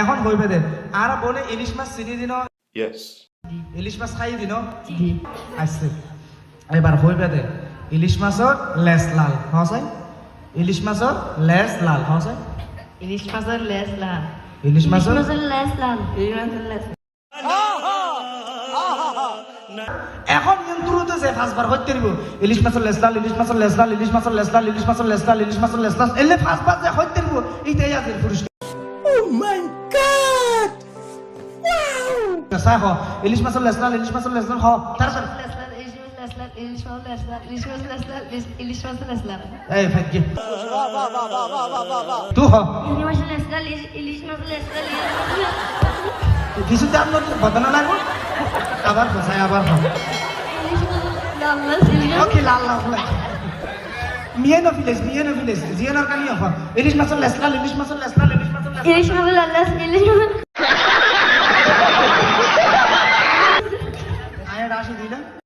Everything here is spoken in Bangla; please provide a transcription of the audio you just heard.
এখন হইবে দে আর বলে ইলিশ মাছ চিনি দিন. ইলিশ মাছ খাই দিন জি আসছে এবার হইবে দে ইলিশ মাছর লেস লাল হসাই ইলিশ মাছর লেস লাল হসাই ইলিশ মাছের লেজ লাল ইলিশ মাছর মাছের লেজ লাল ইলিশ মাছের লেজ এখন মন্ত্রতে যে পাঁচবার হইতে দিব ইলিশ মাছের লেস লাল ইলিশ মাছের লেস লাল ইলিশ মাছের লেস লাল ইলিশ মাছের লেস লাল ইলিশ মাছের লেস লাল এলে পাঁচবার যে হইতে দিব এইটাই আছে পুরস্কার লাল ইলিশ মাছের লেজ লাল এই ভাগ্য তু হ ইলিশ মাছের লেজ লাল ইলিশ মাছের লেজ লাল কিছু দাম নতুন বদনা লাগবে আবার ফসাই আবার ইলিশ ইলিশ ওকে লাল লাল মিয়ে no files, মিয়ে no files, জিয়ে না কানি ইলিশ মাছের লেস লাল ইলিশ মাছের লেস লাল ইলিশ মাছের লেস লাল ইলিশ মাছের লাল ইলিশ মাছের माया राशि दिलं